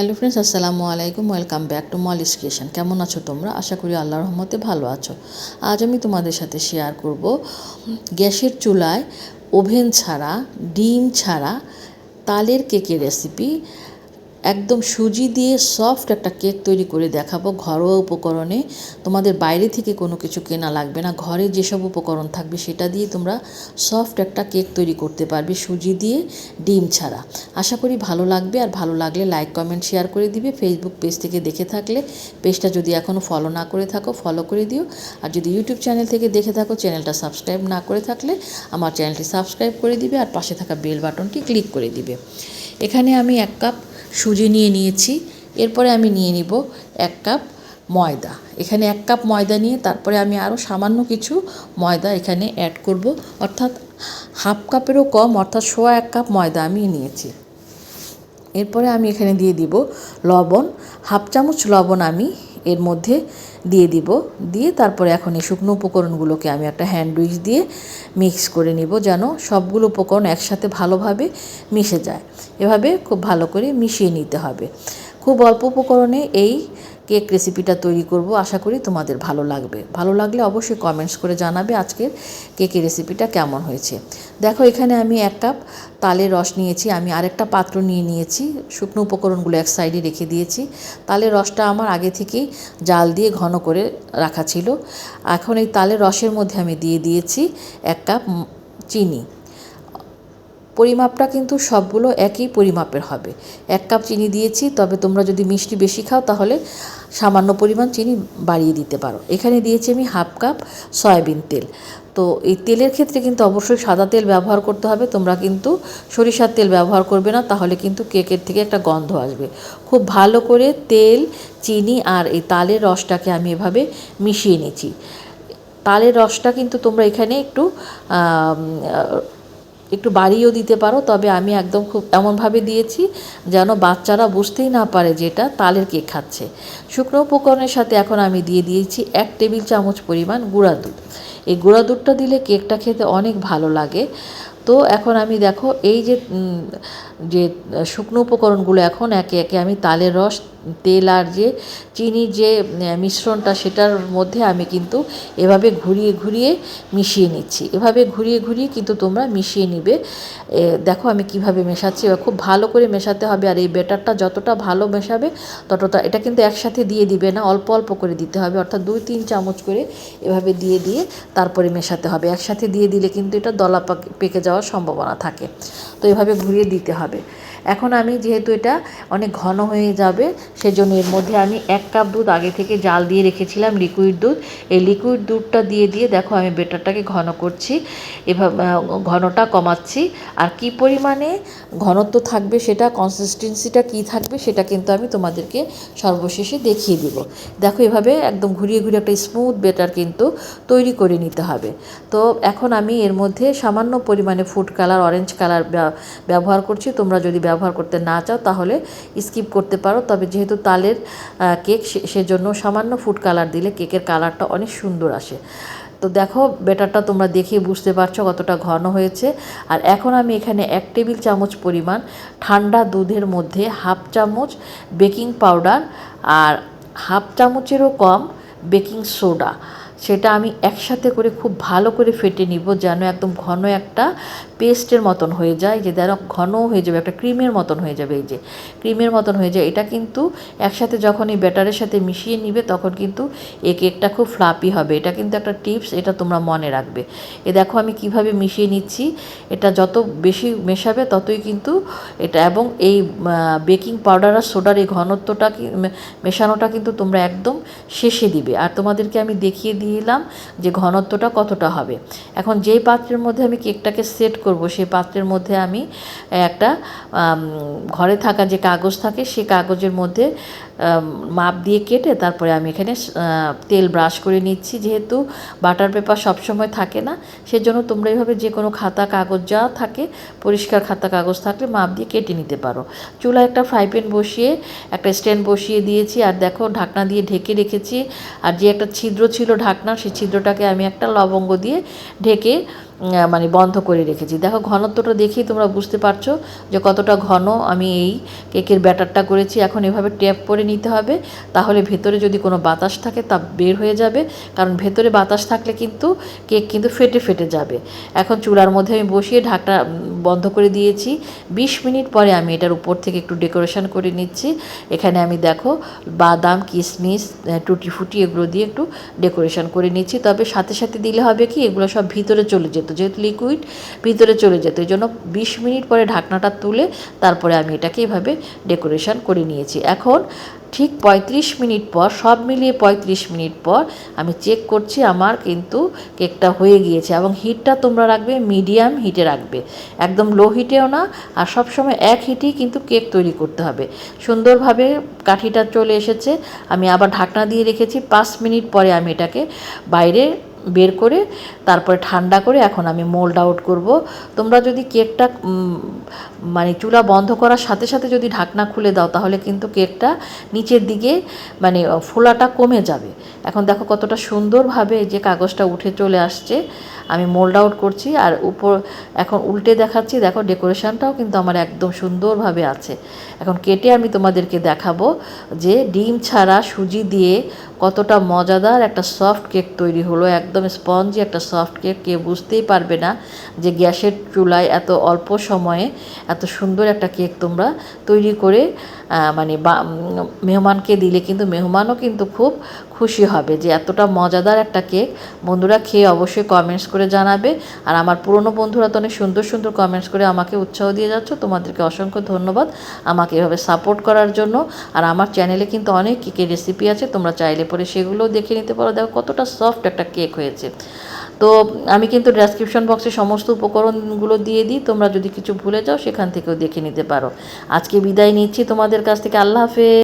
Hello friends, আসসালামু আলাইকুম। Welcome back to Molly's creation কেমন আছো তোমরা? আশা করি আল্লাহ রহমতে ভালো আছো। আজ আমি তোমাদের সাথে শেয়ার করব গ্যাসের চুলায় ওভেন ছাড়া, ডিম ছাড়া, তালের কেকের রেসিপি একদম সুজি দিয়ে সফট একটা কেক তৈরি করে দেখাবো ঘরোয়া উপকরণে। তোমাদের বাইরে থেকে কোনো কিছু কেনা লাগবে না। ঘরে যেসব উপকরণ থাকবে সেটা দিয়ে তোমরা সফট একটা কেক তৈরি করতে পারবে সুজি দিয়ে ডিম ছাড়া। আশা করি ভালো লাগবে আর ভালো লাগলে লাইক কমেন্ট শেয়ার করে দিবে। ফেসবুক পেজ থেকে দেখে থাকলে পেজটা যদি এখনও ফলো না করে থাকো ফলো করে দিও। আর যদি ইউটিউব চ্যানেল থেকে দেখে থাকো চ্যানেলটা সাবস্ক্রাইব না করে থাকলে আমার চ্যানেলটি সাবস্ক্রাইব করে দিবে আর পাশে থাকা বেল বাটনটি ক্লিক করে দিবে। এখানে আমি এক কাপ সুজি নিয়ে নিয়েছি। এরপরে আমি নিয়ে নিব এক কাপ ময়দা। এখানে এক কাপ ময়দা নিয়ে তারপরে আমি আরও সামান্য কিছু ময়দা এখানে অ্যাড করব। অর্থাৎ হাফ কাপেরও কম, অর্থাৎ সোয়া এক কাপ ময়দা আমি নিয়েছি। এরপরে আমি এখানে দিয়ে দিব লবণ। হাফ চামচ লবণ আমি এর মধ্যে দিয়ে দিব। দিয়ে তারপরে এখন এই শুকনো উপকরণগুলোকে আমি একটা হ্যান্ডউইচ দিয়ে মিক্স করে নিব যেন সবগুলো উপকরণ একসাথে ভালোভাবে মিশে যায়। এভাবে খুব ভালো করে মিশিয়ে নিতে হবে। খুব অল্প উপকরণে এই কেক রেসিপিটা তৈরি করব। আশা করি তোমাদের ভালো লাগবে। ভালো লাগলে অবশ্যই কমেন্টস করে জানাবে আজকের কেকের রেসিপিটা কেমন হয়েছে। দেখো, এখানে আমি এক কাপ তালের রস নিয়েছি। আমি আরেকটা পাত্র নিয়ে নিয়েছি। শুকনো উপকরণগুলো এক সাইডে রেখে দিয়েছি। তালের রসটা আমার আগে থেকেই জাল দিয়ে ঘন করে রাখা ছিল। এখন এই তালের রসের মধ্যে আমি দিয়ে দিয়েছি এক কাপ চিনি। পরিমাপটা কিন্তু সবগুলো একই পরিমাপের হবে। এক কাপ চিনি দিয়েছি, তবে তোমরা যদি মিষ্টি বেশি খাও তাহলে সামান্য পরিমাণ চিনি বাড়িয়ে দিতে পারো। এখানে দিয়েছি আমি হাফ কাপ সয়াবিন তেল। তো এই তেলের ক্ষেত্রে কিন্তু অবশ্যই সাদা তেল ব্যবহার করতে হবে, তোমরা কিন্তু সরিষার তেল ব্যবহার করবে না, তাহলে কিন্তু কেকের থেকে একটা গন্ধ আসবে। খুব ভালো করে তেল, চিনি আর এই তালের রসটাকে আমি এভাবে মিশিয়ে নিচ্ছি। তালের রসটা কিন্তু তোমরা এখানে একটু একটু বাড়িয়েও দিতে পারো, তবে আমি একদম খুব এমনভাবে দিয়েছি যেন বাচ্চারা বুঝতেই না পারে যে এটা তালের কেক খাচ্ছে। শুকনো উপকরণের সাথে এখন আমি দিয়ে দিয়েছি এক টেবিল চামচ পরিমাণ গুঁড়া দুধ। এই গুঁড়া দুধটা দিলে কেকটা খেতে অনেক ভালো লাগে। তো এখন আমি দেখো, এই যে যে শুকনো উপকরণগুলো এখন একে একে আমি তালের রস, তেল আর যে চিনির যে মিশ্রণটা সেটার মধ্যে আমি কিন্তু এভাবে ঘুরিয়ে ঘুরিয়ে মিশিয়ে নিচ্ছি। এভাবে ঘুরিয়ে ঘুরিয়ে কিন্তু তোমরা মিশিয়ে নিবে। দেখো আমি কীভাবে মেশাচ্ছি। এবার খুব ভালো করে মেশাতে হবে আর এই ব্যাটারটা যতটা ভালো মেশাবে ততটা, এটা কিন্তু একসাথে দিয়ে দিবে না, অল্প অল্প করে দিতে হবে। অর্থাৎ দুই তিন চামচ করে এভাবে দিয়ে দিয়ে তারপরে মেশাতে হবে। একসাথে দিয়ে দিলে কিন্তু এটা দলা পেকে যাওয়ার সম্ভাবনা থাকে। তো এভাবে ঘুরিয়ে দিতে হবে। এখন আমি যেহেতু এটা অনেক ঘন হয়ে যাবে, সেজন্য এর মধ্যে আমি এক কাপ দুধ আগে থেকে জাল দিয়ে রেখেছিলাম লিকুইড দুধ। এই লিকুইড দুধটা দিয়ে দিয়ে দেখো আমি বেটারটাকে ঘন করছি, এভাবে ঘনটা কমাচ্ছি। আর কি পরিমাণে ঘনত্ব থাকবে সেটা কনসিস্টেন্সিটা কি থাকবে সেটা কিন্তু আমি তোমাদেরকে সর্বশেষে দেখিয়ে দিব। দেখো এভাবে একদম ঘুরিয়ে ঘুরিয়ে একটা স্মুথ বেটার কিন্তু তৈরি করে নিতে হবে। তো এখন আমি এর মধ্যে সামান্য পরিমাণে ফুড কালার অরেঞ্জ কালার ব্যবহার করছি। তোমরা যদি ব্যবহার করতে না চাও, তাহলে স্কিপ করতে পারো। তবে যেহেতু তালের কেক সেজন্য সামান্য ফুড কালার দিলে কেকের কালারটা অনেক সুন্দর আসে। তো দেখো বেটারটা তোমরা দেখে বুঝতে পারছ কতটা ঘন হয়েছে। আর এখন আমি এখানে এক টেবিল চামচ পরিমাণ ঠান্ডা দুধের মধ্যে হাফ চামচ বেকিং পাউডার আর হাফ চামচেরও কম বেকিং সোডা। সেটা আমি একসাথে করে খুব ভালো করে ফেটে নিব যেন একদম ঘন একটা পেস্টের মতন হয়ে যায়, যে যেন ঘন হয়ে যাবে, একটা ক্রিমের মতন হয়ে যাবে এই যে। ক্রিমের মতন হয়ে যায়, এটা কিন্তু একসাথে যখন এই ব্যাটারের সাথে মিশিয়ে নিবে, তখন কিন্তু এই কেকটা খুব ফ্লাপি হবে। এটা কিন্তু একটা টিপস, এটা তোমরা মনে রাখবে। এ দেখো আমি কীভাবে মিশিয়ে নিচ্ছি। এটা যত বেশি মেশাবে, ততই কিন্তু এটা, এবং এই বেকিং পাউডার আর সোডার এই ঘনত্বটা মেশানোটা কিন্তু তোমরা একদম শেষে দিবে। আর তোমাদেরকে আমি দেখিয়ে দিলাম যে ঘনত্বটা কতটা হবে। এখন যেই পাত্রের মধ্যে আমি কেকটাকে সেট করব। সেই পাত্রের মধ্যে আমি একটা ঘরে থাকা যে কাগজ থাকে সে কাগজের মধ্যে মাপ দিয়ে কেটে তারপরে আমি এখানে তেল ব্রাশ করে নিচ্ছি। যেহেতু বাটার পেপার সবসময় থাকে না, সেজন্য তোমরা এইভাবে যে কোনো খাতা কাগজ যা থাকে, পরিষ্কার খাতা কাগজ থাকলে মাপ দিয়ে কেটে নিতে পারো। চুলায় একটা ফ্রাই প্যান বসিয়ে, একটা স্ট্যান্ড বসিয়ে দিয়েছি। আর দেখো, ঢাকনা দিয়ে ঢেকে রেখেছি। আর যে একটা ছিদ্র ছিল ঢাকনা সেই ছিদ্রটাকে আমি একটা লবঙ্গ দিয়ে ঢেকে মানে বন্ধ করে রেখেছি। দেখো, ঘনত্বটা দেখেই তোমরা বুঝতে পারছ যে কতটা ঘন আমি এই কেকের ব্যাটারটা করেছি। এখন এভাবে ট্যাপ করে নিতে হবে। তাহলে ভেতরে যদি কোনো বাতাস থাকে তা বের হয়ে যাবে। কারণ ভেতরে বাতাস থাকলে কিন্তু কেক কিন্তু ফেটে ফেটে যাবে। এখন চুলার মধ্যে আমি বসিয়ে উম, বন্ধ করে দিয়েছি। বিশ মিনিট পরে আমি এটার উপর থেকে একটু ডেকোরেশন করে নিচ্ছি। এখানে আমি দেখো বাদাম কিশমিশ টুটি ফুটি এগুলো দিয়ে একটু ডেকোরেশন করে নিচ্ছি। তবে সাথে সাথে দিলে হবে কি এগুলো সব ভিতরে চলে যেত। যেহেতু লিকুইড ভিতরে চলে যেত। এই জন্য বিশ মিনিট পরে ঢাকনাটা তুলে তারপরে আমি এটাকে এভাবে ডেকোরেশন করে নিয়েছি। এখন ঠিক পঁয়ত্রিশ মিনিট পর, সব মিলিয়ে পঁয়ত্রিশ মিনিট পর আমি চেক করছি আমার কিন্তু কেকটা হয়ে গিয়েছে এবং হিটটা তোমরা রাখবে মিডিয়াম হিটে রাখবে। একদম লো হিটেও না, আর সবসময় এক হিটেই কিন্তু কেক তৈরি করতে হবে। সুন্দরভাবে কাঠিটা চলে এসেছে, আমি আবার ঢাকনা দিয়ে রেখেছি, পাঁচ মিনিট পরে আমি এটাকে বাইরে বের করে তারপরে ঠান্ডা করে এখন আমি মোল্ড আউট করব। তোমরা যদি কেকটা মানে চুলা বন্ধ করার সাথে সাথে যদি ঢাকনা খুলে দাও তাহলে কিন্তু কেকটা নিচের দিকে মানে ফোলাটা কমে যাবে। এখন দেখো কতটা সুন্দরভাবে যে কাগজটা উঠে চলে আসছে। আমি মোল্ড আউট করছি আর উপর এখন উল্টে দেখাচ্ছি। দেখো ডেকোরেশনটাও কিন্তু আমার একদম সুন্দরভাবে আছে। এখন কেটে আমি তোমাদেরকে দেখাবো যে ডিম ছাড়া সুজি দিয়ে কতটা মজাদার একটা সফট কেক তৈরি হলো। একদম স্পঞ্জি একটা সফট কেক কে বুঝতেই পারবে না যে গ্যাসের চুলায় এত অল্প সময়ে এত সুন্দর একটা কেক তোমরা তৈরি করে মানে বা- মেহমানকে দিলে কিন্তু, মেহমানও কিন্তু খুব খুশি হবে যে এতটা মজাদার একটা কেক। বন্ধুরা খেয়ে অবশ্যই কমেন্টস করে জানাবে। আর আমার পুরনো বন্ধুরা তো অনেক সুন্দর সুন্দর কমেন্টস করে আমাকে উৎসাহ দিয়ে যাচ্ছ। তোমাদেরকে অসংখ্য ধন্যবাদ আমাকে এভাবে সাপোর্ট করার জন্য। আর আমার চ্যানেলে কিন্তু অনেক কেকের রেসিপি আছে। তোমরা চাইলে পরে সেগুলোও দেখে নিতে পারো। দেখো কতটা সফট একটা কেক হয়েছে। তো আমি কিন্তু ডেসক্রিপশন বক্সে সমস্ত উপকরণগুলো দিয়ে দিই। তোমরা যদি কিছু ভুলে যাও, সেখান থেকেও দেখে নিতে পারো। আজকে বিদায় নিচ্ছি তোমাদের কাছ থেকে। আল্লাহ হাফেজ।